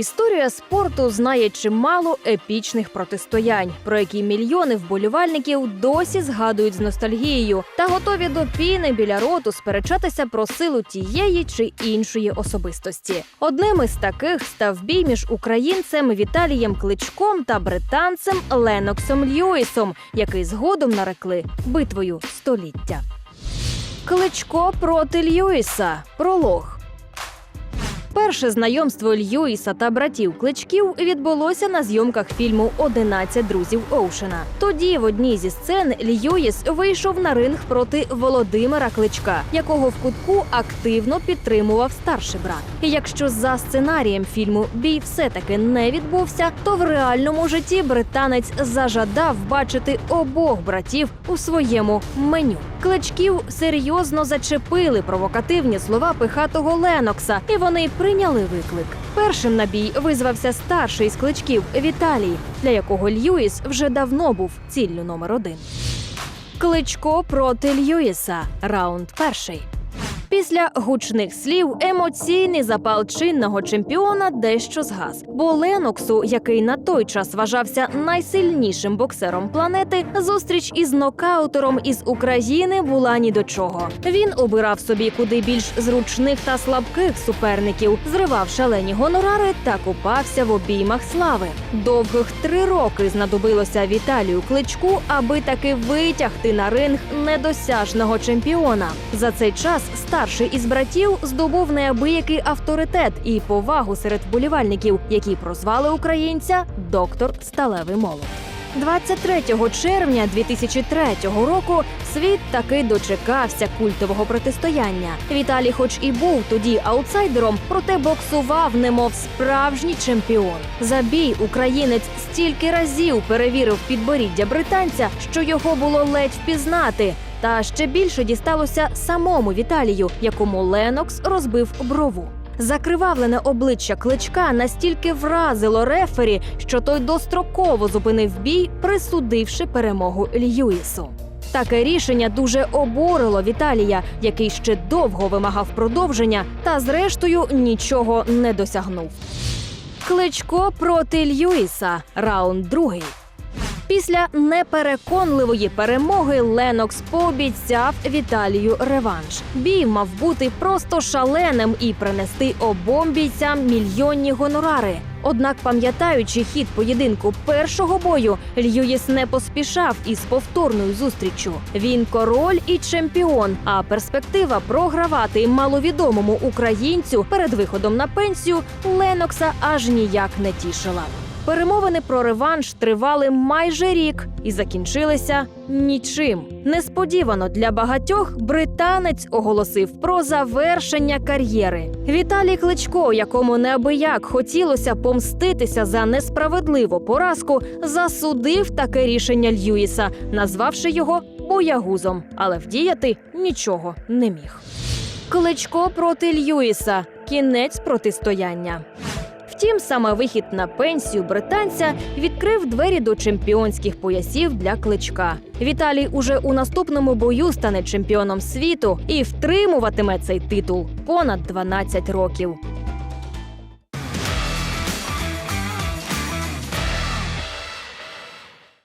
Історія спорту знає чимало епічних протистоянь, про які мільйони вболівальників досі згадують з ностальгією та готові до піни біля роту сперечатися про силу тієї чи іншої особистості. Одним із таких став бій між українцем Віталієм Кличком та британцем Леноксом Льюісом, який згодом нарекли битвою століття. Кличко проти Льюіса. Пролог. Перше знайомство Льюіса та братів Кличків відбулося на зйомках фільму «11 друзів Оушена. Тоді в одній зі сцен Льюіс вийшов на ринг проти Володимира Кличка, якого в кутку активно підтримував старший брат. Якщо за сценарієм фільму бій все-таки не відбувся, то в реальному житті британець зажадав бачити обох братів у своєму меню. Кличків серйозно зачепили провокативні слова пихатого Ленокса, і вони прийняли виклик. Першим на бій визвався старший з кличків Віталій, для якого Льюіс вже давно був ціллю номер один. Кличко проти Льюіса. Раунд перший. Після гучних слів емоційний запал чинного чемпіона дещо згас. Бо Леноксу, який на той час вважався найсильнішим боксером планети, зустріч із нокаутером із України була ні до чого. Він обирав собі куди більш зручних та слабких суперників, зривав шалені гонорари та купався в обіймах слави. Довгих три роки знадобилося Віталію Кличку, аби таки витягти на ринг недосяжного чемпіона. За цей час старший із братів здобув неабиякий авторитет і повагу серед вболівальників, які прозвали українця доктор Сталевий Молот. 23 червня 2003 року світ таки дочекався культового протистояння. Віталій, хоч і був тоді аутсайдером, проте боксував, немов справжній чемпіон. За бій українець стільки разів перевірив підборіддя британця, що його було ледь впізнати. Та ще більше дісталося самому Віталію, якому Ленокс розбив брову. Закривавлене обличчя кличка настільки вразило рефері, що той достроково зупинив бій, присудивши перемогу Льюісу. Таке рішення дуже обурило Віталія, який ще довго вимагав продовження, та зрештою нічого не досягнув. Кличко проти Льюіса. Раунд другий. Після непереконливої перемоги Ленокс пообіцяв Віталію реванш. Бій мав бути просто шаленим і принести обом бійцям мільйонні гонорари. Однак, пам'ятаючи хід поєдинку першого бою, Льюіс не поспішав із повторною зустріччю. Він король і чемпіон. А перспектива програвати маловідомому українцю перед виходом на пенсію Ленокса аж ніяк не тішила. Перемовини про реванш тривали майже рік і закінчилися нічим. Несподівано для багатьох британець оголосив про завершення кар'єри. Віталій Кличко, якому неабияк хотілося помститися за несправедливу поразку, засудив таке рішення Льюіса, назвавши його боягузом, але вдіяти нічого не міг. Кличко проти Льюіса. Кінець протистояння. Втім, саме вихід на пенсію британця відкрив двері до чемпіонських поясів для кличка. Віталій уже у наступному бою стане чемпіоном світу і втримуватиме цей титул понад 12 років.